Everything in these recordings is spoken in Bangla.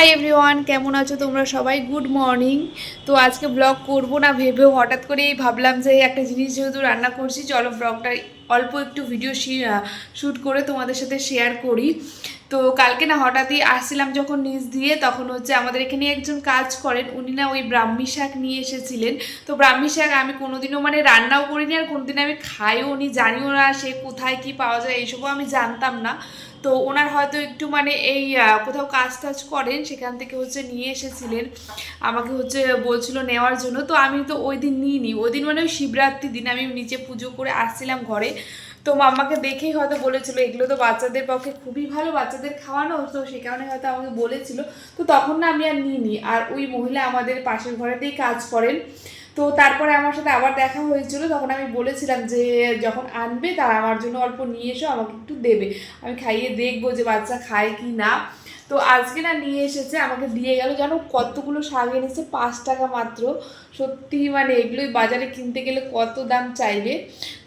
হাই এভরিওয়ান কেমন আছো তোমরা সবাই? গুড মর্নিং তো আজকে ব্লগ করব না ভেবে হঠাৎ করেই ভাবলাম যে একটা জিনিস যেহেতু রান্না করছি, চলো ব্লগটা অল্প একটু ভিডিও শুট করে তোমাদের সাথে শেয়ার করি। তো কালকে না হঠাৎই আসছিলাম যখন নিচ দিয়ে, তখন হচ্ছে আমাদের এখানে একজন কাজ করেন, উনি না ওই ব্রাহ্মী শাক নিয়ে এসেছিলেন। তো ব্রাহ্মী শাক আমি কোনোদিনও মানে রান্নাও করিনি আর কোনোদিন আমি খাইও উনি জানিও না সে কোথায় কি পাওয়া যায়, এইসবও আমি জানতাম না। তো ওনার হয়তো একটু মানে এই কোথাও কাজ টাজ করেন, সেখান থেকে হচ্ছে নিয়ে এসেছিলেন। আমাকে হচ্ছে বলছিল নেওয়ার জন্য, তো আমি তো ওই দিন নিইনি। ওই দিন মানে ওই শিবরাত্রির দিন আমি নিচে পুজো করে আসছিলাম ঘরে। তো মাম্মাকে দেখেই হয়তো বলেছিল, এগুলো তো বাচ্চাদের পক্ষে খুবই ভালো, বাচ্চাদের খাওয়ানো। তো সে কারণে হয়তো আমাকে বলেছিল। তো তখন না আমি আর নিইনি। আর ওই মহিলা আমাদের পাশের ঘরেতেই কাজ করেন। তো তারপরে আমার সাথে আবার দেখা হয়েছিল। তখন আমি বলেছিলাম যে, যখন আনবে তার আমার জন্য অল্প নিয়ে এসো, আমাকে একটু দেবে। আমি খাইয়ে দেখব যে বাচ্চা খায় কি না। তো আজকে না নিয়ে এসেছে, আমাকে দিয়ে গেল। জানো কতগুলো শাক এনেছে? পাঁচ টাকা মাত্র। সত্যি মানে এগুলোই বাজারে কিনতে গেলে কত দাম চাইবে?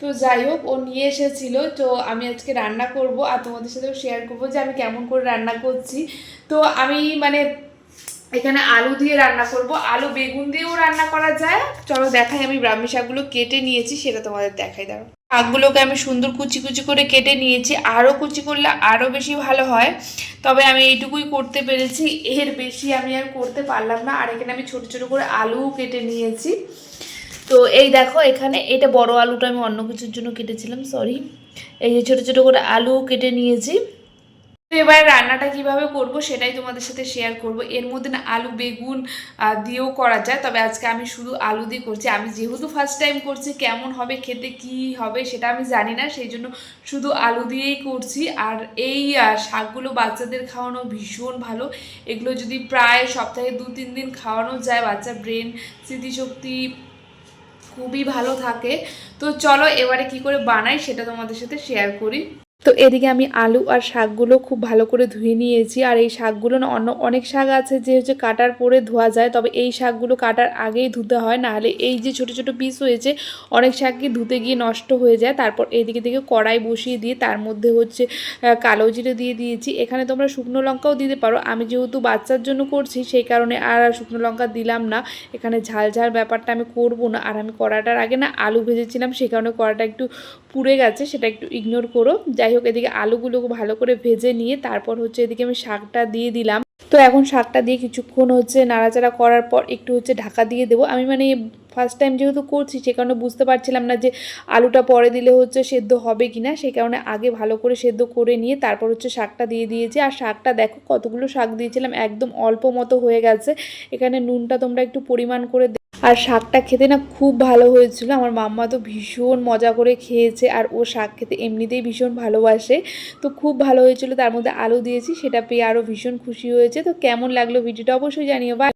তো যাই হোক, ও নিয়ে এসেছিল। তো আমি আজকে রান্না করব আর তোমাদের সাথেও শেয়ার করব যে আমি কেমন করে রান্না করছি। তো আমি মানে এখানে আলু দিয়ে রান্না করব। আলু বেগুন দিয়েও রান্না করা যায়। চলো দেখাই আমি ব্রাহ্মী শাকগুলো কেটে নিয়েছি, সেটা তোমাদের দেখাই দাঁড়ো শাকগুলোকে আমি সুন্দর কুচি কুচি করে কেটে নিয়েছি। আরও কুচি করলে আরও বেশি ভালো হয়। তবে আমি এইটুকুই করতে পেরেছি। এর বেশি আমি আর করতে পারলাম না। আর এখানে আমি ছোটো ছোটো করে আলুও কেটে নিয়েছি। তো এই দেখো এখানে এটা বড় আলুটা আমি অন্য কিছুর জন্য কেটেছিলাম সরি এই যে ছোটো ছোটো করে আলুও কেটে নিয়েছি। তো এবার রান্নাটা কীভাবে করব সেটাই তোমাদের সাথে শেয়ার করব। এর মধ্যে না আলু, বেগুন দিয়েও করা যায়। তবে আজকে আমি শুধু আলু দিয়ে করছি। আমি যেহেতু ফার্স্ট টাইম করছি, কেমন হবে, খেতে কি হবে সেটা আমি জানি না। সেই জন্য শুধু আলু দিয়েই করছি। আর এই শাকগুলো বাচ্চাদের খাওয়ানো ভীষণ ভালো। এগুলো যদি প্রায় সপ্তাহে দু, তিন দিন খাওয়ানো যায় বাচ্চার ব্রেন স্মৃতিশক্তি খুবই ভালো থাকে। তো চলো এবারে কি করে বানাই সেটা তোমাদের সাথে শেয়ার করি। তো এদিকে আমি আলু আর শাকগুলো খুব ভালো করে ধুয়ে নিয়েছি। আর এই শাকগুলো না অন্য অনেক শাক আছে যে হচ্ছে কাটার পরে ধোয়া যায়, তবে এই শাকগুলো কাটার আগেই ধুতে হয়। নাহলে এই যে ছোট ছোট পিস হয়েছে, অনেক শাকই ধুতে গিয়ে নষ্ট হয়ে যায়। তারপর এদিকে থেকে কড়াই বসিয়ে দিয়ে তার মধ্যে হচ্ছে কালো জিরে দিয়ে দিয়েছি। এখানে তোমরা শুকনো লঙ্কাও দিতে পারো। আমি যেহেতু বাচ্চার জন্য করছি, সেই কারণে আর শুকনো লঙ্কা দিলাম না। এখানে ঝাল ঝাল ব্যাপারটা আমি করব না। আর আমি কড়াটার আগে না আলু ভেজেছিলাম সেই কারণে কড়াটা একটু পুড়ে গেছে, সেটা একটু ইগনোর করো। যাই হোক, এদিকে আলুগুলো ভালো করে ভেজে নিয়ে তারপর হচ্ছে এদিকে আমি শাকটা দিয়ে দিলাম। তো এখন শাকটা দিয়ে কিছুক্ষণ হচ্ছে নাড়াচাড়া করার পর একটু হচ্ছে ঢাকা দিয়ে দেবো। আমি মানে ফার্স্ট টাইম যেহেতু করছি, সে কারণে বুঝতে পারছিলাম না যে আলুটা পরে দিলে হচ্ছে সেদ্ধ হবে কি না সেই কারণে আগে ভালো করে সেদ্ধ করে নিয়ে তারপর হচ্ছে শাকটা দিয়ে দিয়েছি। আর শাকটা দেখো কতগুলো শাক দিয়েছিলাম, একদম অল্প মতো হয়ে গেছে। এখানে নুনটা তোমরা একটু পরিমাণ করে আর শাকটা খেতে না খুব ভালো হয়েছিল। আমার মাম্মা তো ভীষণ মজা করে খেয়েছে আর ও শাক খেতে এমনিতেই ভীষণ ভালোবাসে। তো খুব ভালো হয়েছিল। তার মধ্যে আলু দিয়েছি, সেটা পেয়ে আরও ভীষণ খুশি হয়েছে। তো কেমন লাগল ভিডিওটা অবশ্যই জানিও। বা